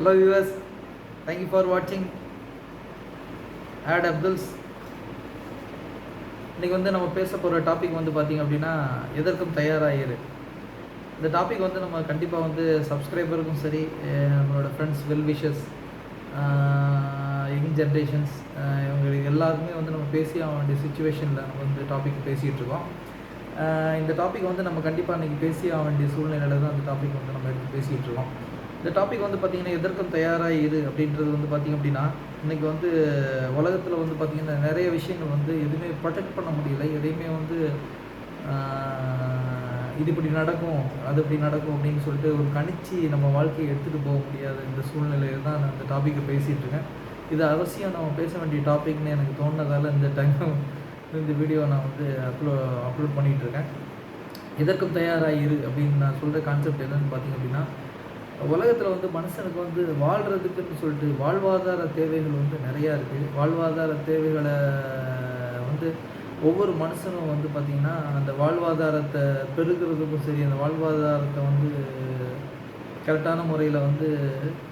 Hello viewers thank you for வாட்சிங் at Abdul's இன்றைக்கி வந்து நம்ம பேச போகிற டாபிக் வந்து பார்த்திங்க அப்படின்னா எதற்கும் தயாராகிரு இந்த டாபிக் வந்து நம்ம கண்டிப்பாக வந்து சப்ஸ்கிரைபருக்கும் சரி நம்மளோட friends well wishes young generations இவங்களுக்கு எல்லாருக்குமே வந்து நம்ம பேசி ஆக வேண்டிய சுச்சுவேஷனில் நம்ம வந்து டாபிக் பேசிகிட்டு இருக்கோம். இந்த டாபிக் வந்து நம்ம கண்டிப்பாக இன்றைக்கி பேசி ஆக வேண்டிய சூழ்நிலையில் தான் அந்த டாபிக் வந்து நம்ம எடுத்து பேசிகிட்டு இருக்கோம். இந்த டாபிக் வந்து பார்த்திங்கன்னா எதற்கும் தயாராக இரு அப்படின்றது வந்து பார்த்திங்க அப்படின்னா இன்றைக்கி வந்து உலகத்தில் வந்து பார்த்திங்கன்னா நிறைய விஷயங்கள் வந்து எதுவுமே ப்ரொடெக்ட் பண்ண முடியல. எதையுமே வந்து இது இப்படி நடக்கும் அது இப்படி நடக்கும் அப்படின்னு சொல்லிட்டு ஒரு கணிச்சு நம்ம வாழ்க்கையை எடுத்துகிட்டு போக முடியாத இந்த சூழ்நிலையில் தான் நான் இந்த டாப்பிக்கை பேசிகிட்டு இருக்கேன். இது அவசியம் நம்ம பேச வேண்டிய டாபிக்னு எனக்கு தோணுனதால் இந்த டைம் இந்த வீடியோ நான் வந்து அப்லோ அப்லோட் பண்ணிகிட்ருக்கேன் எதற்கும் தயாராக இரு அப்படின்னு நான் சொல்கிற கான்செப்ட் என்னென்னு பார்த்தீங்க அப்படின்னா உலகத்தில் வந்து மனுஷனுக்கு வந்து வாழ்கிறதுக்குன்னு சொல்லிட்டு வாழ்வாதார தேவைகள் வந்து நிறையா இருக்குது வாழ்வாதார தேவைகளை வந்து ஒவ்வொரு மனுஷனும் வந்து பார்த்திங்கன்னா அந்த வாழ்வாதாரத்தை பெருகிறதுக்கும் சரி அந்த வாழ்வாதாரத்தை வந்து கரெக்டான முறையில் வந்து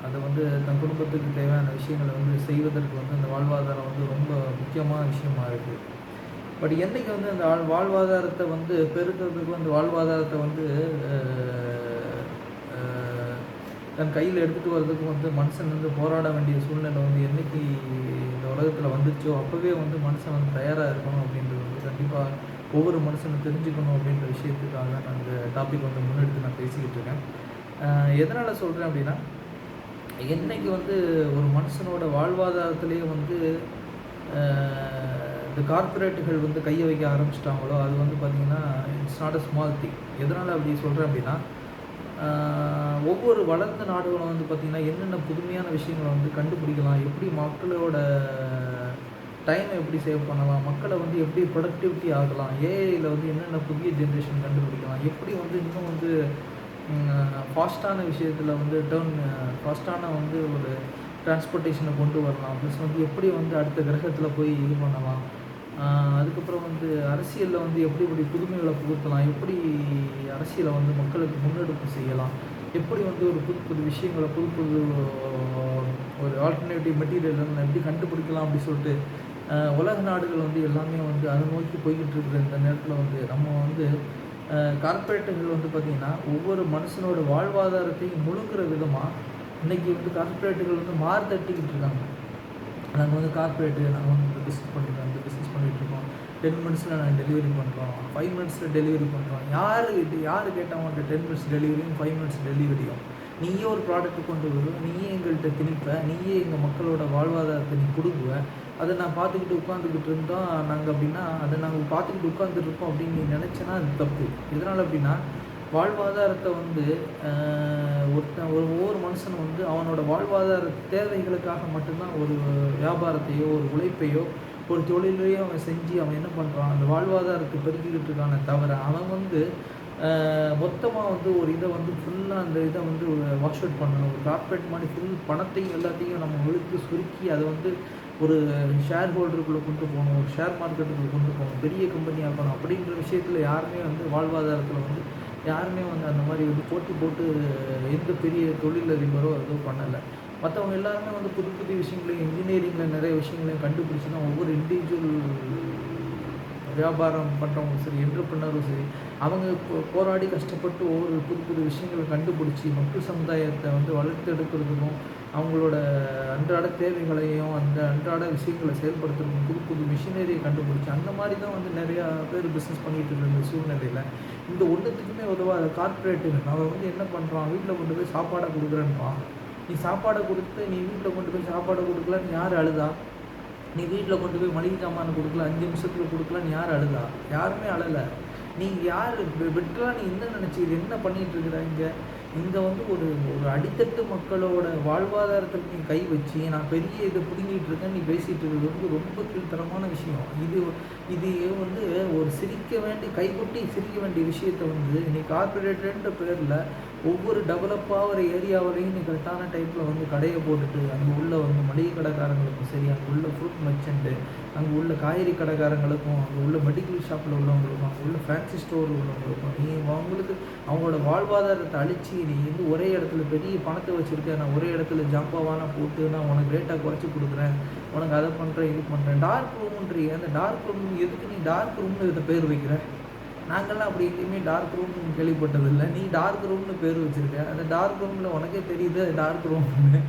அதை வந்து தன் குடும்பத்துக்கு தேவையான விஷயங்களை வந்து செய்வதற்கு வந்து அந்த வாழ்வாதாரம் வந்து ரொம்ப முக்கியமான விஷயமா இருக்குது பட் என்றைக்கு வந்து அந்த வாழ்வாதாரத்தை வந்து பெருக்கிறதுக்கு அந்த வாழ்வாதாரத்தை வந்து தன் கையில் எடுத்துகிட்டு வர்றதுக்கு வந்து மனுஷன் வந்து போராட வேண்டிய சூழ்நிலை வந்து என்றைக்கு இந்த உலகத்தில் வந்துச்சோ அப்போவே வந்து மனுஷன் வந்து தயாராக இருக்கணும் அப்படின்றது வந்து கண்டிப்பாக ஒவ்வொரு மனுஷனும் தெரிஞ்சுக்கணும் அப்படின்ற விஷயத்துக்காக நான் இந்த டாபிக் வந்து முன்னெடுத்து நான் பேசிக்கிட்டு இருக்கேன். எதனால் சொல்கிறேன் அப்படின்னா என்னைக்கு வந்து ஒரு மனுஷனோட வாழ்வாதாரத்திலேயே வந்து இந்த கார்ப்பரேட்டுகள் வந்து கையை வைக்க ஆரம்பிச்சிட்டாங்களோ அது வந்து பார்த்திங்கன்னா it's not a small thing எதனால் அப்படி சொல்கிறேன் அப்படின்னா ஒவ்வொரு வளர்ந்த நாடுகளும் வந்து பார்த்திங்கன்னா என்னென்ன புதுமையான விஷயங்களை வந்து கண்டுபிடிக்கலாம் எப்படி மக்களோட டைமை எப்படி சேவ் பண்ணலாம் மக்களை வந்து எப்படி ப்ரொடக்டிவிட்டி ஆகலாம் ஏஐயில் வந்து என்னென்ன புதிய ஜென்ரேஷன் கண்டுபிடிக்கலாம் எப்படி வந்து இன்னும் வந்து ஃபாஸ்ட்டான விஷயத்தில் வந்து டேர்ன் ஃபாஸ்ட்டான வந்து ஒரு டிரான்ஸ்போர்ட்டேஷனை கொண்டு வரலாம் ப்ளஸ் வந்து எப்படி வந்து அடுத்த கிரகத்தில் போய் இது பண்ணலாம். அதுக்கப்புறம் வந்து அரசியலில் வந்து எப்படி எப்படி புதுமைகளை புகுத்தலாம்? எப்படி அரசியலை வந்து மக்களுக்கு முன்னெடுப்பு செய்யலாம்? எப்படி வந்து ஒரு புது புது விஷயங்களை புது புது ஒரு ஆல்டர்னேட்டிவ் மெட்டீரியல் எப்படி கண்டுபிடிக்கலாம் அப்படின்னு சொல்லிட்டு உலக நாடுகள் வந்து எல்லாமே வந்து அதை நோக்கி போய்கிட்டு இருக்கிற இந்த நேரத்தில் வந்து நம்ம வந்து கார்ப்பரேட்டுகள் வந்து பார்த்திங்கன்னா ஒவ்வொரு மனுஷனோட வாழ்வாதாரத்தையும் முழுங்குற விதமாக இன்றைக்கி வந்து கார்ப்பரேட்டுகள் வந்து மாறு தட்டிக்கிட்டு இருக்காங்க. நாங்கள் வந்து கார்ப்பரேட்டு நாங்கள் வந்து இந்த பிஸ்னஸ் பண்ணிட்டோம் இந்த பிஸ்னஸ் டென் மினிட்ஸில் நாங்கள் டெலிவரி பண்ணுறோம் ஃபைவ் மினிட்ஸில் டெலிவரி பண்ணுறோம் யார் யார் கேட்டவங்கள்ட்ட டென் மினிட்ஸ் டெலிவரியும் ஃபைவ் மினிட்ஸ் டெலிவரியும் நீயே ஒரு ப்ராடக்ட் கொண்டு வருவ நீயே எங்கள்கிட்ட திணிப்ப. நீயே எங்கள் மக்களோட வாழ்வாதாரத்தை நீ கொடுக்குவ அதை நான் பார்த்துக்கிட்டு உட்காந்துக்கிட்டு இருந்தோம். நாங்கள் அப்படின்னா அதை நாங்கள் பார்த்துக்கிட்டு உட்காந்துட்டு இருக்கோம் அப்படின்னு நீ நினச்சேன்னா அது தப்பு. எதனால் அப்படின்னா வாழ்வாதாரத்தை வந்து ஒருத்தன் ஒரு ஒவ்வொரு மனுஷனும் வந்து அவனோட வாழ்வாதார தேவைகளுக்காக மட்டும்தான் ஒரு வியாபாரத்தையோ ஒரு உழைப்பையோ ஒரு தொழிலையே அவன் செஞ்சு அவன் என்ன பண்ணுறான் அந்த வாழ்வாதாரத்தை பெருக்கிக்கிட்டு இருக்கான தவிர அவன் வந்து மொத்தமாக வந்து ஒரு இதை வந்து ஃபுல்லாக அந்த இதை வந்து வாஷ் அவுட் பண்ணணும். ஒரு கார்பரேட் மாதிரி ஃபுல் பணத்தையும் எல்லாத்தையும் நம்ம ஒழுத்து சுருக்கி அதை வந்து ஒரு ஷேர் ஹோல்டருக்குள்ளே கொண்டு போகணும் ஒரு ஷேர் மார்க்கெட்டுக்குள்ளே கொண்டு போகணும் பெரிய கம்பெனி ஆக்கணும் அப்படின்ற விஷயத்தில் யாருமே வந்து வாழ்வாதாரத்தில் வந்து யாருமே வந்து அந்த மாதிரி வந்து போட்டி போட்டு எந்த பெரிய தொழிலதிபரோ எதுவும் பண்ணலை. மற்றவங்க எல்லாருமே வந்து புது புது விஷயங்களையும் இன்ஜினியரிங்கில் நிறைய விஷயங்களையும் கண்டுபிடிச்சி தான் ஒவ்வொரு இண்டிவிஜுவல் வியாபாரம் பண்ணுறவங்களும் சரி என்டர்பிரினரும் சரி அவங்க போராடி கஷ்டப்பட்டு ஒவ்வொரு புது புது விஷயங்களை கண்டுபிடிச்சி மக்கள் சமுதாயத்தை வந்து வளர்த்தெடுக்கிறதுக்கும் அவங்களோட அன்றாட தேவைகளையும் அந்த அன்றாட விஷயங்களை செயல்படுத்துறதுக்கும் புது புது மிஷினரியை கண்டுபிடிச்சி அந்த மாதிரி தான் வந்து நிறையா பேர் பிஸ்னஸ் பண்ணிகிட்டு இருந்த சூழ்நிலையில். இந்த ஒன்றுத்துக்குமே உதவாத கார்ப்பரேட்டுகள் அவன் வந்து என்ன பண்ணுறான் வீட்டில் கொண்டு போய் சாப்பாடை கொடுக்குறேன்றான். நீ சாப்பாடை கொடுத்து நீ வீட்டில் கொண்டு போய் சாப்பாடை கொடுக்கலன்னு யார் அழுதா? நீ வீட்டில் கொண்டு போய் மளிகை சாமான் கொடுக்கல அஞ்சு நிமிஷத்தில் கொடுக்கலன்னு யார் அழுதா? யாருமே அழலை. நீ யார்? பெட்டராக நீ என்ன நினச்சி? இது என்ன பண்ணிகிட்டு இருக்கிற இங்கே? இங்கே வந்து ஒரு ஒரு அடித்தட்டு மக்களோட வாழ்வாதாரத்துக்கு நீ கை வச்சு நான் பெரிய இதை பிடுங்கிட்டு இருக்கேன் நீ பேசிகிட்டு இருக்கிறது வந்து ரொம்ப கீழ்த்தரமான விஷயம். இது இது வந்து ஒரு சிரிக்க வேண்டிய கைகொட்டி சிரிக்க வேண்டிய விஷயத்தை வந்து நீ கார்பரேட்டுன்ற பேரில் ஒவ்வொரு டெவலப் ஆகிற ஏரியாவிலையும் நீ கரெக்டான டைப்பில் வந்து கடையை போட்டுட்டு அங்கே உள்ள வந்து மளிகை கடைக்காரங்களுக்கும் சரி அங்கே உள்ள ஃப்ரூட் மர்ச்சண்ட்டு அங்கே உள்ள காய்கறி கடைக்காரங்களுக்கும் அங்கே உள்ள மெடிக்கல் ஷாப்பில் உள்ளவங்களுக்கும் அங்கே உள்ள ஃபேன்சி ஸ்டோர் உள்ளவங்களுக்கும் நீ அவங்களுக்கு அவங்களோட வாழ்வாதாரத்தை அழிச்சு நீ வந்து ஒரே இடத்துல பெரிய பணத்தை வச்சுருக்க நான் ஒரே இடத்துல ஜம்பாவான போட்டு நான் உனக்கு ரேட்டாக குறைச்சி கொடுக்குறேன் உனக்கு அதை பண்ணுறேன் இது பண்ணுறேன் டார்க் ரூம்ன்றீங்க அந்த டார்க் ரூம் எதுக்கு நீ டார்க் ரூம்னு இதை பேர் வைக்கிற? நாங்கள்லாம் அப்படி எங்கேயுமே டார்க் ரூம்னு கேள்விப்பட்டதில்லை. நீ டார்க் ரூம்னு பேர் வச்சுருக்க. அந்த டார்க் ரூமில் உனக்கே தெரியுது டார்க் ரூம்னு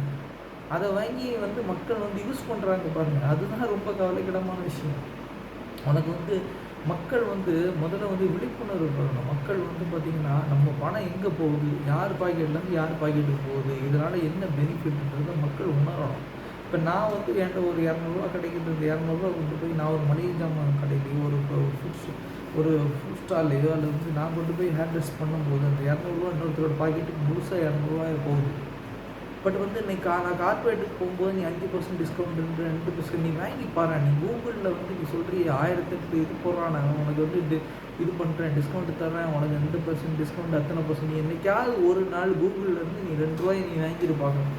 அதை வாங்கி வந்து மக்கள் வந்து யூஸ் பண்ணுறாங்க பாருங்கள் அதுதான் ரொம்ப கவலைக்கிடமான விஷயம். உனக்கு வந்து மக்கள் வந்து முதல்ல வந்து விழிப்புணர்வு பெறணும் மக்கள் வந்து பார்த்திங்கன்னா நம்ம பணம் எங்கே போகுது? யார் பாக்கெட்லேருந்து யார் பாக்கெட்டுக்கு போகுது? இதனால் என்ன பெனிஃபிட்ன்றதை மக்கள் உணரணும். இப்போ நான் வந்து என்கிட்ட ஒரு இரநூறுவா கிடைக்கிறது இந்த இரநூறுவா கொண்டு போய் நான் ஒரு மளிகை ஜாமான் கடையிலையோ ஒரு ஃபுட் ஒரு ஃபுட் ஸ்டால்லையோ அதில் வந்து நான் கொண்டு போய் ஹேர் ட்ரெஸ் பண்ணும்போது அந்த இரநூறுவா இன்னொருத்தரோட பாக்கெட்டுக்கு முழுசாக இரநூறுவா போகுது. பட் வந்து இன்னைக்கு நான் கார்பரேட்டுக்கு போகும்போது நீ அஞ்சு பர்சன்ட் டிஸ்கவுண்ட் இருந்து ரெண்டு பர்சன்ட் நீ வாங்கி பாரு. நீ கூகுளில் வந்து நீ சொல்கிறீ ஆயிரத்தெட்டு இது போடுறான் நான். உனக்கு வந்து இது இது பண்ணுறேன் டிஸ்கவுண்ட் தரேன் உனக்கு ரெண்டு பர்சன்ட் டிஸ்கவுண்ட் அத்தனை பர்சன்ட் நீ என்னைக்காவது ஒரு நாள் கூகுளில் இருந்து நீ ரெண்டு ரூபாய் நீ வாங்கிட்டு பார்க்கணும்.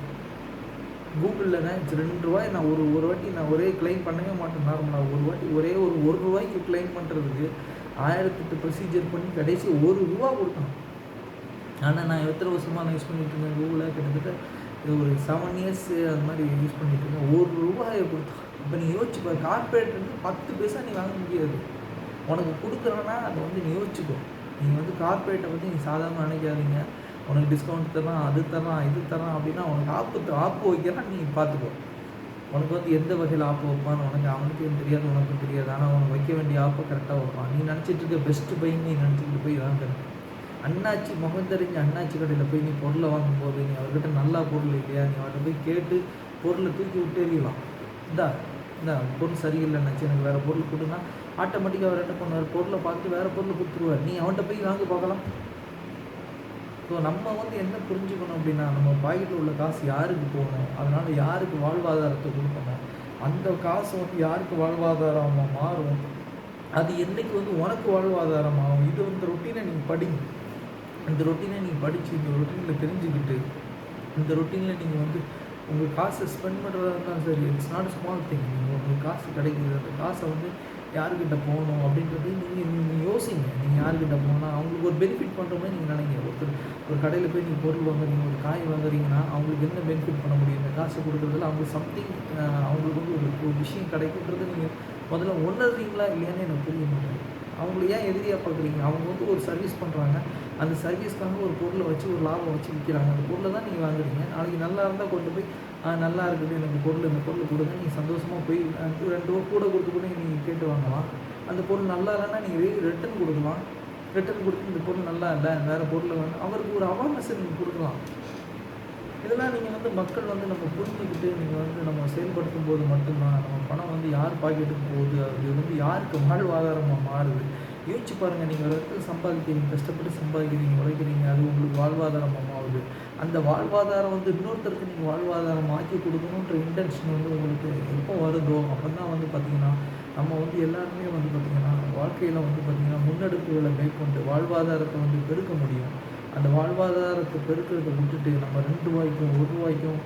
கூகுளில் தான் ரெண்டு ரூபாய் நான் ஒரு ஒரு வாட்டி நான் ஒரே கிளைம் பண்ணவே மாட்டேன். நார்மலாக ஒரு வாட்டி ஒரே ஒரு ஒரு ரூபாய்க்கு கிளைம் பண்ணுறதுக்கு ஆயிரத்தெட்டு ப்ரொசீஜர் பண்ணி கடைசி ஒரு ரூபா கொடுத்தான். ஆனால் நான் எத்தனை வருஷமாக நான் யூஸ் பண்ணிட்டு இருந்தேன் கூகுளில் கிட்டத்தட்ட இது ஒரு செவன் இயர்ஸ் அது மாதிரி யூஸ் பண்ணிட்டு இருக்கேன் ஒரு ரூபாயை கொடுத்தா. இப்போ நீ யோசிச்சு பாரு கார்பரேட் வந்து பத்து பைசா நீ வாங்க முடியாது. உனக்கு கொடுக்குறோன்னா அதை வந்து நீ யோசிச்சுக்கோ. நீங்கள் வந்து கார்பரேட்டை வந்து நீ சாதாரண நினைக்காதீங்க. உனக்கு டிஸ்கவுண்ட் தரான் அது தரலாம் இது தரான் அப்படின்னா உனக்கு ஆப்பு ஆப்பு வைக்கிறான் நீ பார்த்துக்கோ. உனக்கு வந்து எந்த வகையில் ஆப்பு வைப்பான்னு உனக்கு அவனுக்கும் தெரியாது உனக்கும் தெரியாது. ஆனால் உனக்கு வைக்க வேண்டிய ஆப்பை கரெக்டாக வைப்பான் நீ நினச்சிட்டு இருக்க பெஸ்ட்டு பையன் நீ நினச்சிக்கிட்டு போய் வாங்குறேன் அண்ணாச்சி முகம் தெரிஞ்ச அண்ணாச்சி கடையில் போய் நீ பொருளை வாங்கும்போது நீ அவர்கிட்ட நல்லா பொருள் இல்லையா? நீ அவர்கிட்ட போய் கேட்டு பொருளை தூக்கி விட்டு எறியலாம் இந்தா இந்த பொருள் சரியில்லை அண்ணாச்சி எனக்கு வேறு பொருள் கொடுனா ஆட்டோமேட்டிக்காக அவர் என்ன பண்ணுவார்? பொருளை பார்த்து வேறு பொருளை கொடுத்துருவார். நீ அவன்கிட்ட போய் வாங்கி பார்க்கலாம். ஸோ நம்ம வந்து என்ன புரிஞ்சுக்கணும் அப்படின்னா நம்ம பாக்கெட்டில் உள்ள காசு யாருக்கு போகணும்? அதனால் யாருக்கு வாழ்வாதாரத்தை கொடுக்கணும்? அந்த காசு வந்து யாருக்கு வாழ்வாதாரமாக மாறும்? அது என்றைக்கு வந்து உனக்கு வாழ்வாதாரமாகும் இது வந்து ரொட்டீனை நீங்கள் படிங்க. இந்த ரொட்டீனை நீங்கள் படித்து இந்த ரொட்டீனில் தெரிஞ்சுக்கிட்டு இந்த ரொட்டீனில் நீங்கள் வந்து உங்கள் காசை ஸ்பெண்ட் பண்ணுறதா இருந்தால் சரி இட்ஸ் நாட் ஸ்மால் திங் நீங்கள் உங்களுக்கு காசு கிடைக்குது. அந்த காசை வந்து யாருக்கிட்ட போகணும் அப்படின்றது நீங்கள் நீங்கள் யோசிங்க. நீங்கள் யாருக்கிட்ட போனால் அவங்களுக்கு ஒரு பெனிஃபிட் பண்ணுற மாதிரி நீங்கள் நினைங்க. ஒருத்தர் ஒரு கடையில் போய் நீங்கள் பொருள் வாங்குறீங்க ஒரு காய் வாங்குறீங்கன்னா அவங்களுக்கு என்ன பெனிஃபிட் பண்ண முடியும்? இந்த காசு கொடுக்குறதுல அவங்களுக்கு சம்திங் அவங்களுக்கு வந்து ஒரு ஒரு விஷயம் கிடைக்குன்றது நீங்கள் முதல்ல உணர்றீங்களா இல்லையான்னு எனக்கு புரிய மாட்டேங்குது. அவங்கள ஏன் எதிரியாக பார்க்குறீங்க? அவங்க வந்து ஒரு சர்வீஸ் பண்ணுறாங்க அந்த சர்வீஸ்க்காக ஒரு பொருளை வச்சு ஒரு லாபம் வச்சு விற்கிறாங்க. அந்த பொருளை தான் நீங்கள் வாங்குறீங்க. நாளைக்கு நல்லா இருந்தால் கொண்டு போய் நல்லா இருக்குது. எனக்கு பொருள் இந்த பொருள் கொடுங்க. நீங்கள் சந்தோஷமாக போய் ரெண்டு ரூபா கூட கொடுத்து கூட நீங்கள் கேட்டு வாங்கலாம். அந்த பொருள் நல்லா இல்லைன்னா நீங்கள் ரிட்டன் கொடுக்கலாம். ரிட்டர்ன் கொடுத்து இந்த பொருள் நல்லா இல்லை. வேறு பொருளை வந்து அவருக்கு ஒரு அவேர்னஸ் நீங்கள் கொடுக்கலாம். இதெல்லாம் நீங்கள் வந்து மக்கள் வந்து நம்ம புரிஞ்சுக்கிட்டு நீங்கள் வந்து நம்ம செயல்படுத்தும் போது மட்டும்தான் நம்ம பணம் வந்து யார் பாக்கெட்டுக்கு போகுது அது வந்து யாருக்கு வாழ்வாதாரமாக மாறுது? யோசிச்சு பாருங்கள் நீங்கள் ஒரு இடத்துல சம்பாதிக்கிறீங்க கஷ்டப்பட்டு சம்பாதிக்கிறீங்க உழைக்கிறீங்க அது உங்களுக்கு வாழ்வாதாரமாக ஆகுது அந்த வாழ்வாதாரம் வந்து இன்னொருத்தருக்கு நீங்கள் வாழ்வாதாரம் ஆக்கி கொடுக்கணுன்ற இன்டென்ஷன் வந்து உங்களுக்கு எப்போ வருதோ அப்போ தான் வந்து பார்த்திங்கன்னா நம்ம வந்து எல்லாருமே வந்து பார்த்திங்கன்னா வாழ்க்கையில் வந்து பார்த்திங்கன்னா முன்னெடுப்புகளை மேற்கொண்டு வாழ்வாதாரத்தை வந்து பெருக்க முடியும். அந்த வாழ்வாதாரத்தை பெருக்கிறத விட்டுட்டு நம்ம ரெண்டு ரூபாய்க்கும் ஒரு ரூபாய்க்கும்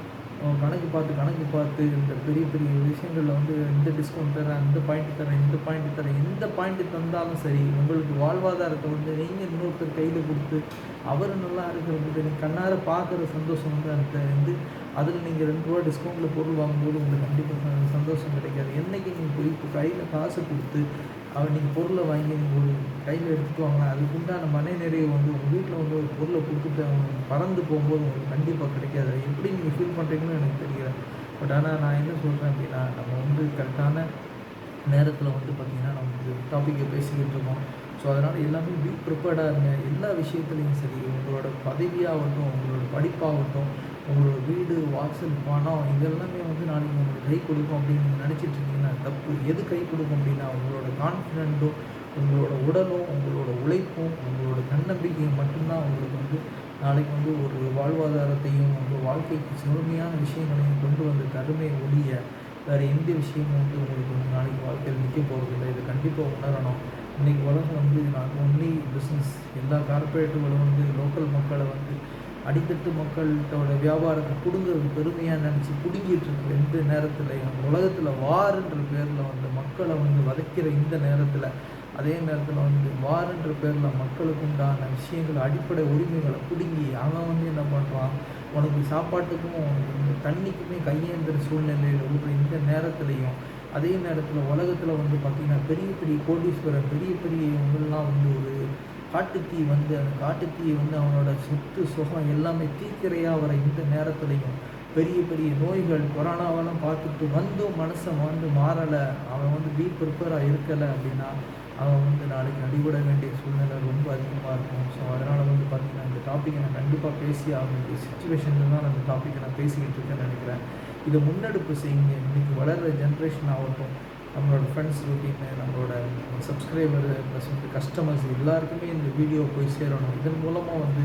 கணக்கு பார்த்து கணக்கு பார்த்து இந்த பெரிய பெரிய விஷயங்களில் வந்து இந்த டிஸ்கவுண்ட் தரேன் இந்த பாயிண்ட் தரேன் இந்த பாயிண்ட் தரேன் எந்த பாயிண்ட் தந்தாலும் சரி உங்களுக்கு வாழ்வாதாரத்தை வந்து நீங்கள் இன்னொருத்தர் கையில் கொடுத்து அவர் நல்லா இருக்கிறது நீங்கள் கண்ணார பார்க்குற சந்தோஷம் வந்து அந்த வந்து அதில் நீங்கள் ரெண்டு ரூபா டிஸ்கவுண்ட்டில் பொருள் வாங்கும்போது உங்களுக்கு கண்டிப்பாக சந்தோஷம் கிடைக்காது. என்றைக்கு நீங்கள் போய் இப்போ கையில் காசு கொடுத்து அவர் நீங்கள் பொருளை வாங்கி நீங்கள் ஒரு கையில் எடுத்துட்டு வாங்க அதுக்கு உண்டான மன வந்து உங்கள் வீட்டில் வந்து ஒரு பொருளை கொடுத்துட்டு அவங்க பறந்து போகும்போது உங்களுக்கு கண்டிப்பாக கிடைக்காது. எப்படி நீங்கள் ஃபீல் பண்ணுறீங்கன்னு எனக்கு தெரியல. பட் ஆனால் நான் என்ன சொல்கிறேன் அப்படின்னா நம்ம வந்து கரெக்டான நேரத்தில் வந்து பார்த்திங்கன்னா நம்ம இந்த டாப்பிக்கை பேசிக்கிட்டு இருக்கோம். ஸோ அதனால் எல்லாமே பி ப்ரிப்பேர்டாக இருங்க. எல்லா விஷயத்துலையும் சரி உங்களோட பதவியாகட்டும் உங்களோட படிப்பாகட்டும் உங்களோட வீடு வாசல் பணம் இதெல்லாமே வந்து நாளைக்கு உங்களுக்கு கை கொடுக்கும் அப்படின்னு நீங்கள் நினச்சிட்ருக்கீங்க உங்களுக்கு எது கை கொடுக்கும் அப்படின்னா உங்களோட கான்ஃபிடென்ட்டும் உங்களோட உடலும் உங்களோட உழைப்பும் உங்களோட தன்னம்பிக்கையும் மட்டும்தான் உங்களுக்கு வந்து நாளைக்கு வந்து ஒரு வாழ்வாதாரத்தையும் உங்கள் வாழ்க்கைக்கு சிறுமையான விஷயங்களையும் கொண்டு வந்து தருமை ஒழிய வேறு எந்த விஷயமும் வந்து உங்களுக்கு வந்து நாளைக்கு வாழ்க்கையில் நிற்க போகிறதில்ல இதை கண்டிப்பாக உணரணும். இன்றைக்கி உலகம் வந்து நான் ஒன்லி பிஸ்னஸ் எல்லா கார்பரேட்டுகளும் வந்து லோக்கல் மக்களை வந்து அடித்தட்டு மக்கள்கிட்டோட வியாபாரத்தை பிடுங்கிறது பெருமையாக நினச்சி பிடுங்கிட்டு இருக்கிற எந்த நேரத்துலையும் உலகத்தில் வாருன்ற பேரில் வந்து மக்களை வந்து வதைக்கிற இந்த நேரத்தில் அதே நேரத்தில் வந்து வாருன்ற பேரில் மக்களுக்கு உண்டான விஷயங்கள் அடிப்படை உரிமைகளை பிடுங்கி அவன் வந்து என்ன பண்ணுறான் உனக்கு சாப்பாட்டுக்கும் இந்த தண்ணிக்குமே கையேந்திர சூழ்நிலையில் இருக்கிற இந்த நேரத்துலையும் அதே நேரத்தில் உலகத்தில் வந்து பார்த்திங்கன்னா பெரிய பெரிய கோடீஸ்வரர் பெரிய பெரிய இவங்கெல்லாம் வந்து ஒரு காட்டுத்தீ வந்து அந்த காட்டுத்தீயை வந்து அவனோட சொத்து சுகம் எல்லாமே தீக்கிரையாக வர இந்த நேரத்துலையும் பெரிய பெரிய நோய்கள் கொரோனாவெல்லாம் பார்த்துட்டு வந்தும் மனசை வந்து மாறலை. அவன் வந்து பி ப்ரிப்பேராக இருக்கலை அப்படின்னா அவன் வந்து நாளைக்கு அடிபட வேண்டிய சூழ்நிலை ரொம்ப அதிகமாக இருக்கும். ஸோ அதனால் வந்து பார்த்திங்கன்னா இந்த டாப்பிக்கை நான் கண்டிப்பாக பேசி ஆக வேண்டிய சுச்சுவேஷனில் தான் நான் இந்த டாப்பிக்கை நான் பேசிக்கிட்டு இருக்கேன்னு நினைக்கிறேன். இதை முன்னெடுப்பு செய்யுங்க. இன்றைக்கி வளர்கிற ஜென்ரேஷன் ஆகட்டும் நம்மளோட ஃப்ரெண்ட்ஸ் ரொட்டீனு நம்மளோட சப்ஸ்கிரைபர் ப்ளஸ் வந்து கஸ்டமர்ஸ் எல்லாருக்குமே இந்த வீடியோ போய் சேரணும். இதன் மூலமாக வந்து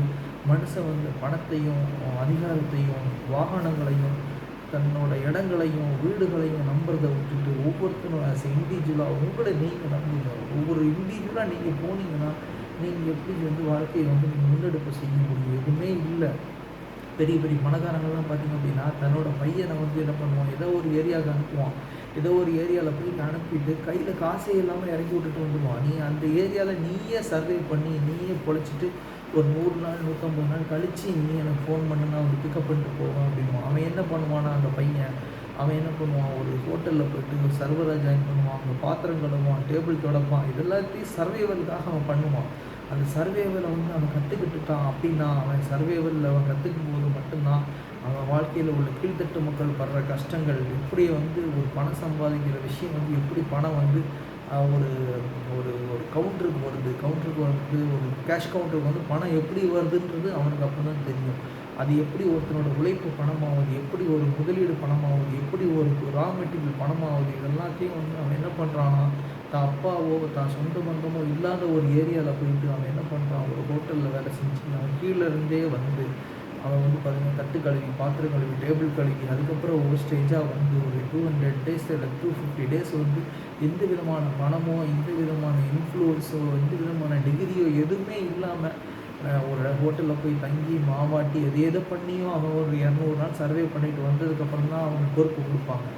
மனுஷன் வந்து பணத்தையும் அதிகாரத்தையும் வாகனங்களையும் தன்னோட இடங்களையும் வீடுகளையும் நம்புறதை விட்டுட்டு ஒவ்வொருத்தரும் ஆஸ் இண்டிவிஜுவலாக உங்களை நீங்கள் நம்புங்க. ஒவ்வொரு இண்டிவிஜுவலாக நீங்கள் போனீங்கன்னா நீங்கள் எப்படி வந்து வாழ்க்கையை வந்து நீங்கள் முன்னெடுப்பு செய்ய முடியும்? எதுவுமே இல்லை. பெரிய பெரிய பணக்காரங்கள்லாம் பார்த்தீங்க அப்படின்னா தன்னோட பையனை வந்து என்ன பண்ணுவான்? ஏதோ ஒரு ஏரியாவுக்கு அனுப்புவான். ஏதோ ஒரு ஏரியாவில் போய் அனுப்பிட்டு கையில் காசே இல்லாமல் இறக்கி விட்டுட்டு வந்துடுவான் நீ அந்த ஏரியாவில் நீயே சர்வே பண்ணி நீயே பொழைச்சிட்டு ஒரு நூறு நாள் நூற்றம்பது நாள் கழித்து நீ எனக்கு ஃபோன் பண்ணு நான் வந்து பிக்கப் பண்ணிட்டு போவேன் அப்படின்வான் அவன் என்ன பண்ணுவானா அந்த பையன் அவன் என்ன பண்ணுவான்? ஒரு ஹோட்டலில் போய்ட்டு ஒரு சர்வராக ஜாயின் பண்ணுவான். அங்கே பாத்திரம் கழுவான் டேபிள் தொடப்பான். இதெல்லாத்தையும் சர்வைவலுக்காக அவன் பண்ணுவான். அந்த சர்வேவலை வந்து அவன் கற்றுக்கிட்டுட்டான் அப்படின்னா அவன் சர்வேவலில் அவன் கற்றுக்கும் போது மட்டும்தான் அவன் வாழ்க்கையில் உள்ள கீழ்த்தட்டு மக்கள் படுற கஷ்டங்கள் எப்படி வந்து ஒரு பணம் சம்பாதிக்கிற விஷயம் வந்து எப்படி பணம் வந்து ஒரு ஒரு ஒரு கவுண்டருக்கு வருது. கவுண்டருக்கு வந்து ஒரு கேஷ் கவுண்டருக்கு வந்து பணம் எப்படி வருதுன்றது அவனுக்கு அப்போ தான் தெரியும். அது எப்படி ஒருத்தனோட உழைப்பு பணமாகுது எப்படி ஒரு முதலீடு பணமாகுது எப்படி ஒரு ரா மெட்டீரியல் பணமாகுது இதெல்லாத்தையும் வந்து அவன் என்ன பண்ணுறான்னா தான் அப்பாவோ தான் சொந்த பந்தமோ இல்லாத ஒரு ஏரியாவில் போயிட்டு அவன் என்ன பண்ணுறான் ஒரு ஹோட்டலில் வேலை செஞ்சு அவன் கீழே இருந்தே வந்து அவன் வந்து பார்த்திங்கன்னா தட்டு கழுவி பாத்திரம் கழுவி டேபிள் கழுவி அதுக்கப்புறம் ஒரு ஸ்டேஜாக வந்து ஒரு டூ ஹண்ட்ரட் டேஸ் இல்லை டூ ஃபிஃப்டி டேஸ் வந்து எந்த விதமான பணமோ எந்த விதமான இன்ஃப்ளூயன்ஸோ எந்த விதமான டிகிரியோ எதுவுமே இல்லாமல் ஒரு ஹோட்டலில் போய் தங்கி மாவாட்டி எது எதை பண்ணியும் அவன் ஒரு இரநூறு நாள் சர்வே பண்ணிட்டு வந்ததுக்கப்புறம் தான் அவனுக்கு பொறுப்பு கொடுப்பாங்க.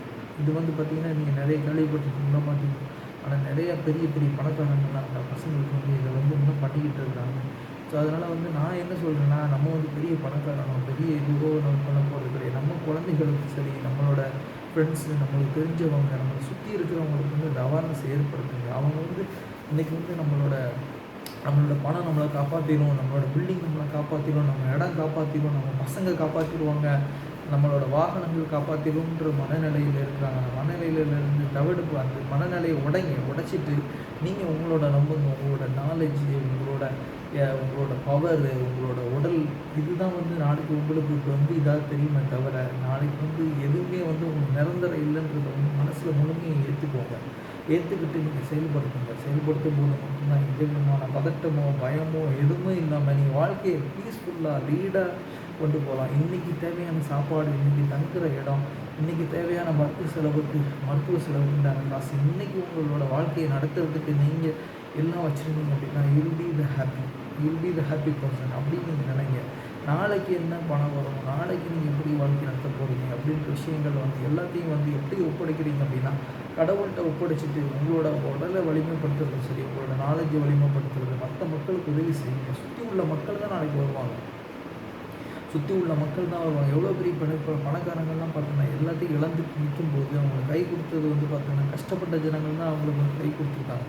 இது வந்து பார்த்திங்கன்னா நீங்கள் நிறைய கேள்விப்பட்டிருக்கீங்களா மாட்டீங்க ஆனால் நிறைய பெரிய பெரிய பணக்காரங்கள்லாம் அந்த பசங்களுக்கு வந்து இதை வந்து இன்னும் பண்ணிக்கிட்டு இருக்காங்க. ஸோ அதனால் வந்து நான் என்ன சொல்கிறேன்னா நம்ம வந்து பெரிய பணக்காரனோ பெரிய இதுவோ நம்ம பண்ண போகிறது கிடையாது. நம்ம குழந்தைகளுக்கு சரி நம்மளோட ஃப்ரெண்ட்ஸு நம்மளுக்கு தெரிஞ்சவங்க நம்மளை சுற்றி இருக்கிறவங்களுக்கு வந்து இந்த அவேர்னஸ் ஏற்படுத்துங்க. அவங்க வந்து இன்றைக்கி வந்து நம்மளோட நம்மளோட பணம் நம்மளை காப்பாற்றிடும் நம்மளோட பில்டிங் நம்மளை காப்பாற்றிடும் நம்ம இடம் காப்பாற்றிடும் நம்ம பசங்க காப்பாற்றிடுவாங்க நம்மளோட வாகனங்கள் காப்பாற்றிடும்ன்ற மனநிலையில் இருக்கிறாங்க. அந்த மனநிலையிலேருந்து தவிடுப்பு அந்த மனநிலையை உடைங்க உடைச்சிட்டு நீங்கள் உங்களோட நம்புங்க. உங்களோட நாலேஜ் உங்களோட உங்களோட பவர் உங்களோட உடல் இதுதான் வந்து நாளைக்கு உங்களுக்கு இப்போ வந்து இதாக தெரியுமே தவிர நாளைக்கு வந்து எதுவுமே வந்து உங்களுக்கு நிரந்தரம் இல்லைன்றத வந்து மனசில் முழுமையை ஏற்றுக்கோங்க ஏற்றுக்கிட்டு நீங்கள் செயல்படுத்துங்க. செயல்படுத்தும் போது மட்டும்தான் எந்த விதமான பதட்டமோ பயமோ எதுவுமே இல்லாமல் நீங்கள் வாழ்க்கையை பீஸ்ஃபுல்லாக லீடாக கொண்டு போகலாம். இன்றைக்கி தேவையான சாப்பாடு இன்றைக்கி தங்குற இடம் இன்றைக்கி தேவையான மருத்துவ செலவுக்கு மருத்துவ செலவுக்குண்டான காசு இன்றைக்கி உங்களோட வாழ்க்கையை நடத்துறதுக்கு நீங்கள் எல்லாம் வச்சுருந்தீங்க அப்படின்னா you'll be the happy you'll be the happy person அப்படின்னு நீங்கள் நினைங்க. நாளைக்கு என்ன பணம் வரும் நாளைக்கு நீங்கள் எப்படி வாழ்க்கை நடத்த போகிறீங்க அப்படின்ற விஷயங்கள் வந்து எல்லாத்தையும் வந்து எப்படி ஒப்படைக்கிறீங்க அப்படின்னா கடவுள்கிட்ட ஒப்படைச்சிட்டு உங்களோட உடலை வலிமைப்படுத்துறது சரி உங்களோட நாலேஜை வலிமைப்படுத்துறது மற்ற மக்களுக்கு உதவி செய்யுங்க. சுற்றி உள்ள மக்கள் தான் நாளைக்கு வருவாங்க. சுற்றி உள்ள மக்கள் தான் வருவாங்க. எவ்வளோ பெரிய பண பணக்காரங்கள்லாம் பார்த்தோன்னா எல்லாத்தையும் இழந்துட்டு நிற்கும்போது அவங்களை கை கொடுத்தது வந்து பார்த்தோன்னா கஷ்டப்பட்ட ஜனங்கள் தான் அவங்களுக்கு வந்து கை கொடுத்துருக்காங்க.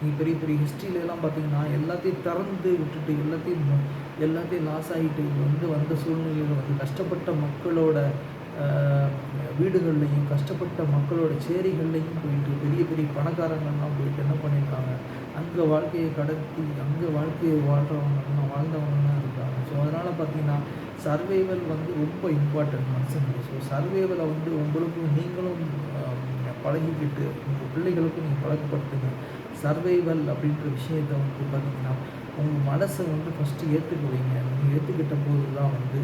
நீங்கள் பெரிய பெரிய ஹிஸ்ட்ரியிலலாம் பார்த்தீங்கன்னா எல்லாத்தையும் திறந்து விட்டுட்டு எல்லாத்தையும் எல்லாத்தையும் லாஸ் ஆகிட்டு வந்து வந்த சூழ்நிலையில் வந்து கஷ்டப்பட்ட மக்களோட வீடுகள்லையும் கஷ்டப்பட்ட மக்களோட சேரிகள்லையும் போயிட்டு பெரிய பெரிய பணக்காரங்கள்லாம் போயிட்டு என்ன பண்ணியிருக்காங்க? அங்கே வாழ்க்கையை கடத்தி அங்கே வாழ்க்கையை வாழ்கிறவங்கலாம் வாழ்ந்தவங்கலாம் இருக்காங்க. ஸோ அதனால் பார்த்தீங்கன்னா சர்வைவல் வந்து ரொம்ப இம்பார்ட்டன்ட் மனுஷனுக்கு. ஸோ சர்வைவலை வந்து உங்களுக்கும் நீங்களும் பழகிக்கிட்டு உங்கள் பிள்ளைகளுக்கும் நீங்கள் பழக்கப்படுத்துங்க. சர்வைவல் அப்படின்ற விஷயத்தை வந்து பார்த்திங்கன்னா உங்கள் மனசை வந்து ஃபஸ்ட்டு ஏற்றுக்க வைங்க. நீங்கள் ஏற்றுக்கிட்ட போது தான் வந்து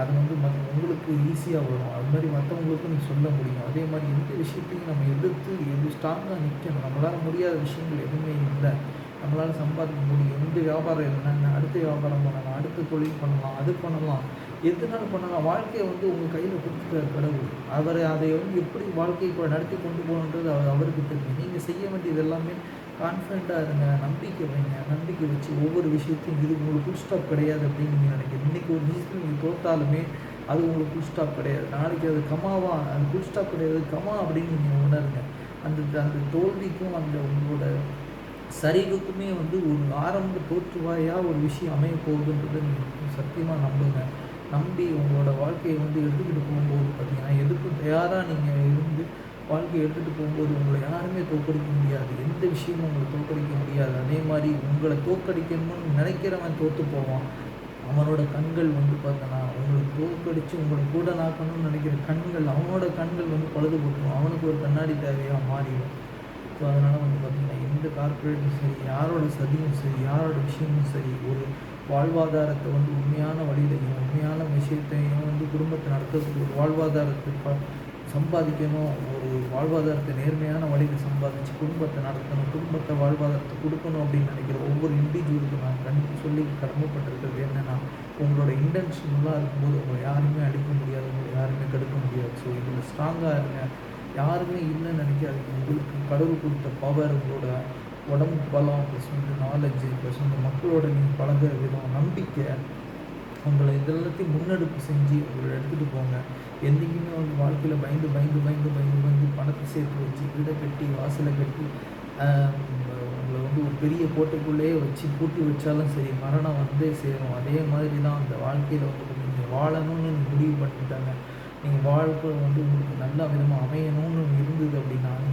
அது வந்து மற்ற உங்களுக்கு ஈஸியாக வரும். அது மாதிரி மற்றவங்களுக்கும் நீங்கள் சொல்ல முடியும். அதே மாதிரி எந்த விஷயத்தையும் நம்ம எதிர்த்து எது ஸ்ட்ராங்காக நிற்கணும் நம்மளால் முடியாத விஷயங்கள் எதுவுமே இல்லை. நம்மளால் சம்பாதிக்க முடியும். இந்த வியாபாரம் என்னென்ன? அடுத்த வியாபாரம் பண்ணலாம். அடுத்த தொழில் பண்ணலாம். அது பண்ணலாம். எதுனாலும் பண்ணலாம்? வாழ்க்கையை வந்து உங்கள் கையில் கொடுத்துட்டார் கடவுள். அவர் அதை வந்து எப்படி வாழ்க்கையை இப்போ நடத்தி கொண்டு போகணுன்றது அவர் அவருக்கு தெரியும். நீங்கள் செய்ய வேண்டியது எல்லாமே கான்ஃபிடண்ட்டாக இருங்க. நம்பிக்கை வைங்க. நம்பிக்கை வச்சு ஒவ்வொரு விஷயத்தையும் இது உங்களுக்கு ஃபுல் ஸ்டாப் கிடையாது அப்படின்னு நீங்கள் நினைக்கிறீங்க. இன்றைக்கி ஒரு விஷயத்தில் நீங்கள் தோற்றாலுமே அது உங்களுக்கு ஃபுல் ஸ்டாப் கிடையாது. நாளைக்கு அது கமாவா? அது ஃபுல் ஸ்டாப் கிடையாது. கமா அப்படின்னு நீங்கள் உணருங்க. அந்த அந்த தோல்விக்கும் அந்த உங்களோட சரிவுக்குமே வந்து ஒரு ஆரம்ப தோற்றுவாயாக ஒரு விஷயம் அமைய போகுதுன்றதை நீங்கள் சத்தியமாக நம்புங்க. நம்பி உங்களோட வாழ்க்கையை வந்து எடுத்துக்கிட்டு போகும்போது பார்த்தீங்கன்னா எதுக்கும் தயாராக நீங்கள் இருந்து வாழ்க்கையை எடுத்துகிட்டு போகும்போது உங்களை யாருமே தோற்கடிக்க முடியாது. எந்த விஷயமும் உங்களை தோற்கடிக்க முடியாது. அதே மாதிரி உங்களை தோற்கடிக்கணும்னு நினைக்கிறவன் தோற்று போவான். அவனோட கண்கள் வந்து பார்த்தோன்னா உங்களுக்கு தோற்கடிச்சு உங்களை கூட நாக்கணும்னு நினைக்கிற கண்கள் அவனோட கண்கள் வந்து பழுது போட்டுரும். அவனுக்கு ஒரு கண்ணாடி தேவையாக மாறிடும். ஸோ அதனால் வந்து பார்த்திங்கன்னா எந்த கார்ப்பரேட்டும் சரி யாரோட சதியும் சரி யாரோட விஷயமும் சரி ஒரு வாழ்வாதாரத்தை வந்து உண்மையான வழியிலையும் உண்மையான விஷயத்தையும் வந்து குடும்பத்தை நடத்துறதுக்கு ஒரு வாழ்வாதாரத்தை ப சம்பாதிக்கணும் ஒரு வாழ்வாதாரத்தை நேர்மையான வழியில் சம்பாதிச்சு குடும்பத்தை நடத்தணும் குடும்பத்தை வாழ்வாதாரத்தை கொடுக்கணும் அப்படின்னு நினைக்கிற ஒவ்வொரு இண்டிவிஜுவலுக்கும் நான் கண்டிப்பாக சொல்லி கடமைப்பட்டிருக்கிறது என்னென்னா உங்களோட இன்டென்ஷன்லாம் இருக்கும்போது உங்களை யாருமே அடிக்க முடியாது உங்களை யாருமே கெடுக்க முடியாது. ஸோ இதில் ஸ்ட்ராங்காக இருங்க. யாருமே இல்லைன்னு நினைக்காதீங்க. உங்களுக்கு கடவுள் கொடுத்த பவர் உங்களோட உடம்பு பலம் ப்ளஸ் வந்து நாலேஜு ப்ளஸ் வந்து மக்களோட நீங்கள் பழகிற விதம் நம்பிக்கை உங்களை இதெல்லாத்தையும் முன்னெடுப்பு செஞ்சு உங்களை எடுத்துகிட்டு போங்க. என்றைக்குமே வந்து வாழ்க்கையில் பயந்து பயந்து பயந்து பயந்து பயந்து பணத்தை சேர்த்து வச்சு வீடை கட்டி வாசலை கட்டி உங்களை வந்து ஒரு பெரிய கோட்டைக்குள்ளேயே வச்சு பூட்டி வச்சாலும் சரி மரணம் வந்தே சேரும். அதே மாதிரி தான் அந்த வாழ்க்கையில் வந்து நீங்கள் வாழணும்னு முடிவு பண்ணிட்டாங்க. நீங்கள் வாழ்க்கை வந்து உங்களுக்கு நல்ல விதமாக அமையணும்னு இருந்தது அப்படின்னா